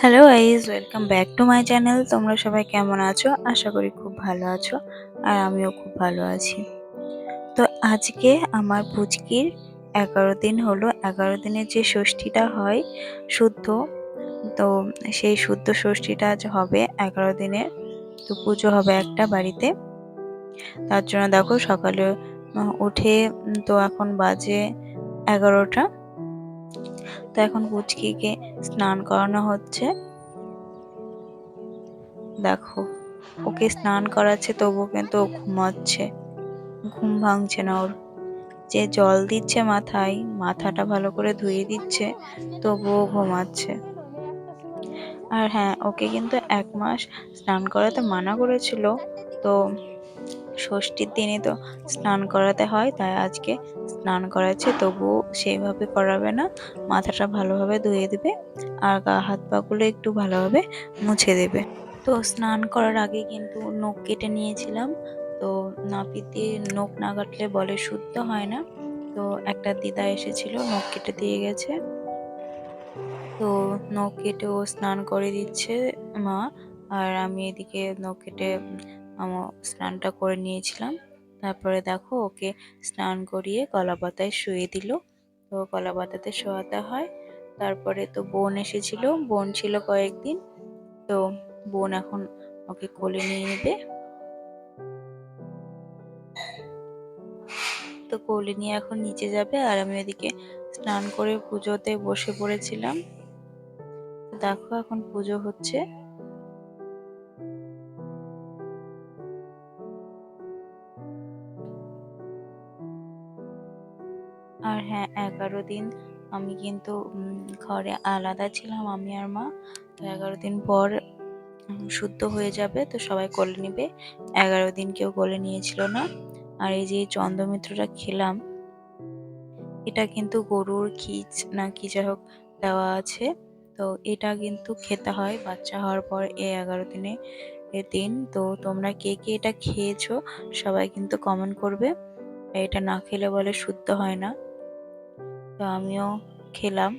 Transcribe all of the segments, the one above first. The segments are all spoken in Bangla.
Hello guys welcome back to my channel তোমরা সবাই কেমন আছো? আশা করি খুব ভালো আছো আর আমিও খুব ভালো আছি। তো আজকে আমার পুচকির এগারো দিন হলো। এগারো দিনের যে ষষ্ঠীটা হয় শুদ্ধ, তো সেই শুদ্ধ ষষ্ঠীটা আজ হবে এগারো দিনের। তো পুজো হবে একটা বাড়িতে। তার জন্য দেখো সকালে, উঠে তো এখন বাজে এগারোটা। তো এখন পুচকিকে স্নান করানো হচ্ছে। দেখো, ওকে স্নান করাচ্ছে, তবুও কিন্তু ঘুমাচ্ছে। ঘুম ভাঙছে না ওর। যে জল দিচ্ছে মাথায়, মাথাটা ভালো করে ধুয়ে দিচ্ছে, তবুও ঘুমাচ্ছে। আর হ্যাঁ ওকে কিন্তু এক মাস স্নান করাতে মানা করেছিল, তো ষষ্ঠীর দিনে তো স্নান করাতে হয়, তাই আজকে স্নান করাচ্ছে তবুও সেইভাবে করাবে না, মাথাটা ভালোভাবে ধুয়ে দেবে আর গা হাত পাগুলো একটু ভালোভাবে মুছে দেবে। তো স্নান করার আগে কিন্তু নখ কেটে নিয়েছিলাম, তো নাপিত দিয়ে নখ না কাটলে বলে শুদ্ধ হয় না। তো একটা দিদা এসেছিল, নখ কেটে দিয়ে গেছে। তো নখ কেটে ও স্নান করে দিচ্ছে মা, আর আমি এদিকে নখ কেটে আমার স্নানটা করে নিয়েছিলাম। তারপরে দেখো ওকে স্নান করিয়ে কলা পাতায় শুয়ে দিল। তো কলা পাতাতে শোয়াতে হয়। তারপরে তো বোন এসেছিল। বোন ছিল কয়েকদিন। তো বোন এখন ওকে কোলে নিয়ে নেবে। তো কোলে নিয়ে এখন নিচে যাবে আর আমি ওদিকে স্নান করে পুজোতে বসে পড়েছিলাম। দেখো এখন পুজো হচ্ছে। আর হ্যাঁ এগারো দিন আমি কিন্তু ঘরে আলাদা ছিলাম আমি আর মা। তো এগারো দিন পর শুদ্ধ হয়ে যাবে, তো সবাই কোলে নেবে। এগারো দিন কেউ কোলে নিয়েছিল না। আর এই যে চন্দ্রমিত্রটা খেলাম, এটা কিন্তু গরুর খিচ না কি যাই হোক দেওয়া আছে। তো এটা কিন্তু খেতে হয়, বাচ্চা হওয়ার পর এই এগারো দিনে এ দিন। তো তোমরা কে কে এটা খেয়েছো সবাই কিন্তু কমেন্ট করবে। এটা না খেলে বলে শুদ্ধ হয় না। তো আমিও খেলাম।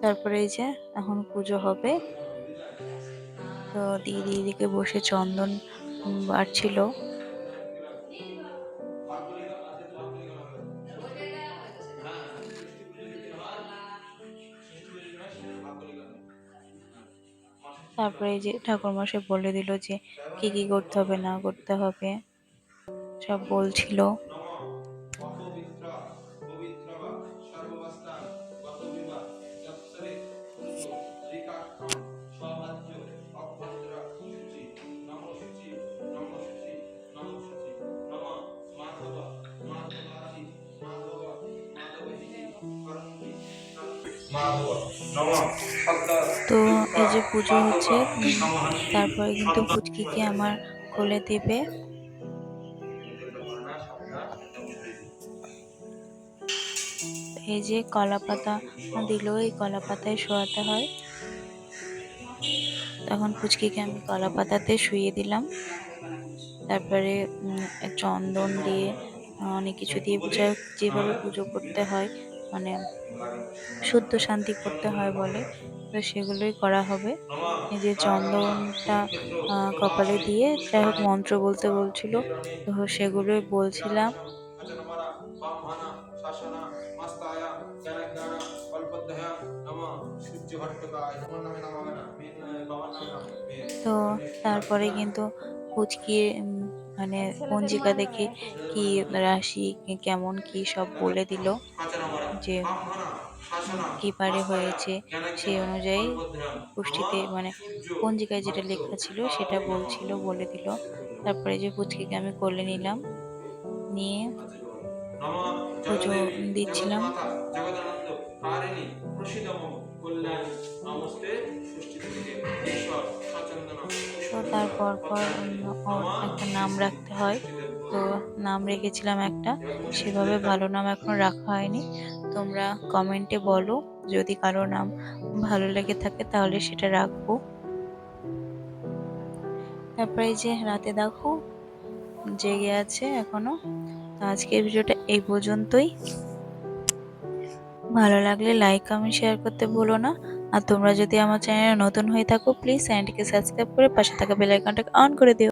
তারপরে এই যে এখন পুজো হবে। তো দিদি দিদিকে বসে চন্দন বাড়ছিল। তারপরে যে ঠাকুরমশাই বলে দিল যে কি কি করতে হবে, না করতে হবে, সব বলছিল। তো এই যে পুজো হচ্ছে, তারপরে কিন্তু পুচকিকে আমার কোলে দেবে। এই যে কলা পাতা দিল, এই কলা পাতায় শোয়াতে হয়। তখন পুচকিকে আমি কলা পাতাতে শুয়ে দিলাম। তারপরে চন্দন দিয়ে অনেক কিছু দিয়ে পূজা যেভাবে পুজো করতে হয় মানে শুদ্ধ শান্তি করতে হয় বলে তো সেগুলোই করা হবে। এই যে চন্দনটা কপালে দিয়ে যাই হোক মন্ত্র বলতে বলছিল তো সেগুলোই বলছিলাম। তো তারপরে কিন্তু উম, মানে পঞ্জিকা দেখে কি রাশি কেমন কি সব বলে দিল যে কি পারে হয়েছে সেই অনুযায়ী পুষ্টিতে মানে পঞ্জিকায় যেটা লেখা ছিল সেটা বলছিল বলে দিল। তারপরে যে পুচকিকে আমি কোলে নিলাম নিয়ে পুজো দিচ্ছিলাম। কারিণী প্রসিদম কল্যাণী নমস্তে পর একটা নাম রাখতে হয়। তো নাম রেখেছিলাম একটা। সেভাবে ভালো নাম এখন রাখা হয়নি। তোমরা কমেন্টে বলো। যদি কারও নাম ভালো লেগে থাকে তাহলে সেটা রাখব। তারপরে যে রাতে দেখো, জেগে আছে এখনও। আজকের ভিডিওটা এই পর্যন্তই। ভালো লাগলে লাইক কমেন্ট শেয়ার করতে ভুলো না। আর তোমরা যদি আমার চ্যানেলে নতুন হয়ে থাকো প্লিজ চ্যানেলটিকে সাবস্ক্রাইব করে পাশে থাকা বেল আইকনটাকে অন করে দিও।